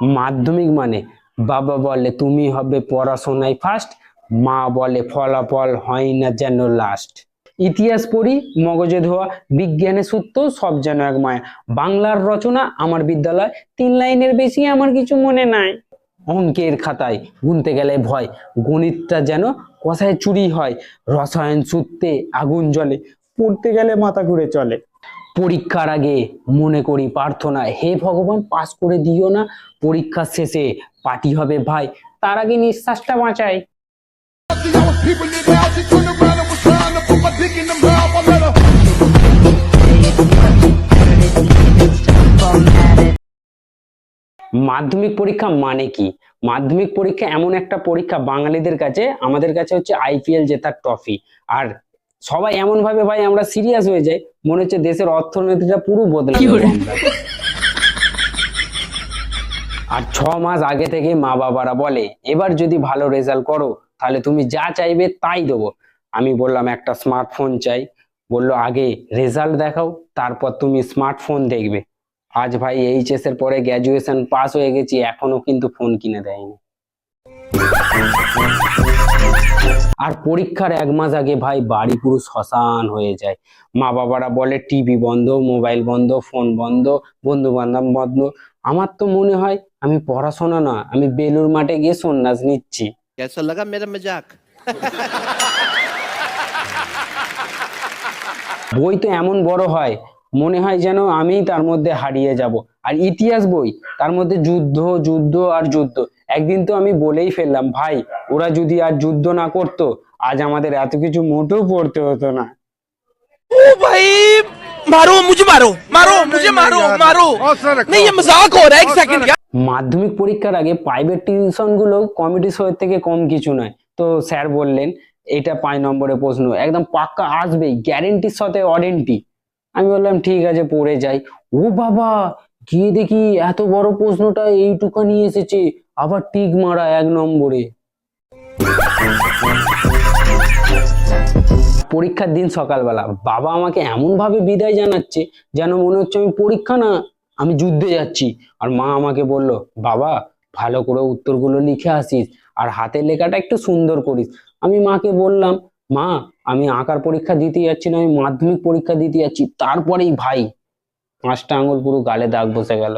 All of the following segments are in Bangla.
মাধ্যমিক মানে বাবা বলে, তুমি হবে পড়াশোনায় ফার্স্ট মা বলে, ফলাফল হয় না যেন লাস্ট ইতিহাস পড়ি, মগজে ধোয়া, বিজ্ঞানের সূত্র সব যেন এক মায়া। বাংলার রচনা আমার বিদ্যালয়, তিন লাইনের বেশি আমার কিছু মনে নাই। অঙ্কের খাতায় গুনতে গেলে ভয়, গণিতটা যেন কষায় চুরি হয়। রসায়ন সূত্রে আগুন জ্বলে, পড়তে গেলে মাথা ঘুরে চলে। পরীক্ষার আগে মনে করি প্রার্থনা। হে ভগবান, পাস করে দিও না পরীক্ষার শেষে পার্টি হবে ভাই। তার আগে নিঃশ্বাসটা বাঁচাই. মাধ্যমিক পরীক্ষা মানে কি? মাধ্যমিক পরীক্ষা এমন একটা পরীক্ষা বাঙালিদের কাছে, আমাদের কাছে হচ্ছে আইপিএল জেতার ট্রফি। আর সবাই এমন ভাবে ভাই আমরা সিরিয়াস হয়ে যাই মনে হচ্ছে দেশের অর্থনীতিটা পুরো বদলে আর ছ মাস আগে থেকে মা বাবারা বলে এবার যদি ভালো রেজাল্ট করো তাহলে তুমি যা চাইবে তাই দেবো। আমি বললাম একটা স্মার্টফোন চাই। বলল আগে রেজাল্ট দেখাও তারপর তুমি স্মার্টফোন দেখবে। আজ ভাই এইচএস এর পরে গ্র্যাজুয়েশন পাস হয়ে গেছি এখনও কিন্তু ফোন কিনে দেয়নি। আর পরীক্ষার এক মাস আগে ভাই বাড়ি পুরো শ্মশান হয়ে যায় মা বাবারা বলে টিভি বন্ধ মোবাইল বন্ধ ফোন বন্ধ বন্ধু বান্ধব বন্ধ আমার তো মনে হয় আমি পড়াশোনা না আমি বেলুর মাঠে গিয়ে সন্ন্যাস নিচ্ছি कैसा लगा मेरा मजाक বই তো এমন বড় হয় মনে হয় যেন আমি তার মধ্যে হারিয়ে যাব আর ইতিহাস বই তার মধ্যে যুদ্ধ যুদ্ধ আর যুদ্ধ একদিন তো আমি বলেই ফেললাম ভাই ওরা যদি আর যুদ্ধ না করতো আজ আমাদের এত কিছু মোটেও পড়তে হতো না ओ भाई मारो मुझे मारो मारो मुझे मारो मारो नहीं ये मजाक हो रहा है एक सेकंड यार মাধ্যমিক পরীক্ষার আগে প্রাইভেট টিউশন গুলো কমিটি শোয়ের থেকে কম কিছু নয় তো স্যার বললেন এটা পাঁচ নম্বরের প্রশ্ন একদম পাক্কা আসবেই গ্যারেন্টির সাথে ওয়ারেন্টি আমি বললাম ঠিক আছে পড়ে যাই ও বাবা গিয়ে দেখি এত বড় প্রশ্নটা এইটুখানি এসেছে আবার টিক মারা এক নম্বরে পরীক্ষার দিন সকালবেলা। বাবা আমাকে এমন ভাবে বিদায় জানাচ্ছে যেন মনে হচ্ছে আমি পরীক্ষা না, আমি যুদ্ধে যাচ্ছি। আর মা আমাকে বলল, বাবা, ভালো করে উত্তরগুলো লিখে আসিস আর হাতের লেখাটা একটু সুন্দর করিস। আমি মাকে বললাম, মা, আমি আঁকার পরীক্ষা দিতে যাচ্ছি না, আমি মাধ্যমিক পরীক্ষা দিতে যাচ্ছি। তারপরেই ভাই, পাঁচটা আঙুল পুরো গালে দাগ বসে গেল।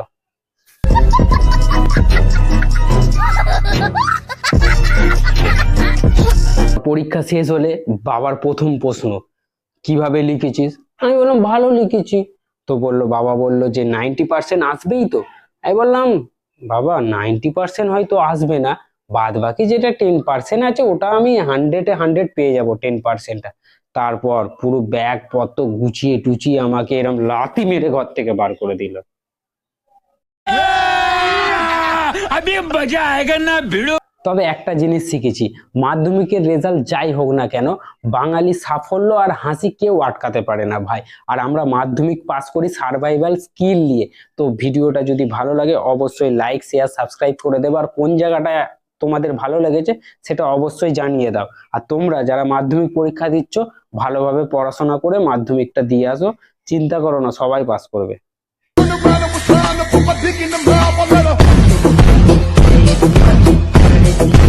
পরীক্ষা শেষ হলে বাবার প্রথম প্রশ্ন, কীভাবে লিখেছিস? আমি বললাম, ভালো লিখেছি। তো বলল, বাবা বলল যে নাইনটি পার্সেন্ট আসবেই তো। আমি বললাম, বাবা নাইনটি পার্সেন্ট হয়তো আসবে না। বাদ বাকি যেটা টেন পার্সেন্ট আছে, ওটা আমি হান্ড্রেডে হান্ড্রেড পেয়ে যাব টেন পার্সেন্টটা তারপর পুরো ব্যাগ পত্র গুছিয়ে টুচিয়ে আমাকে এরম লাথি মেরে ঘর থেকে বার করে দিল। তবে একটা জিনিস শিখেছি, মাধ্যমিকের রেজাল্ট যাই হোক না কেন, বাঙালি সাফল্য আর হাসি কেউ আটকাতে পারে না ভাই। আর আমরা মাধ্যমিক পাস করি সার্ভাইভাল স্কিল নিয়ে। তো ভিডিওটা যদি ভালো লাগে অবশ্যই লাইক শেয়ার সাবস্ক্রাইব করে দেবো। আর কোন জায়গাটা তোমাদের ভালো লেগেছে সেটা অবশ্যই জানিয়ে দাও। আর তোমরা যারা মাধ্যমিক পরীক্ষা দিচ্ছ, ভালোভাবে পড়াশোনা করে মাধ্যমিকটা দিয়ে আসো। চিন্তা করো না, সবাই পাস করবে। Turned Thank you.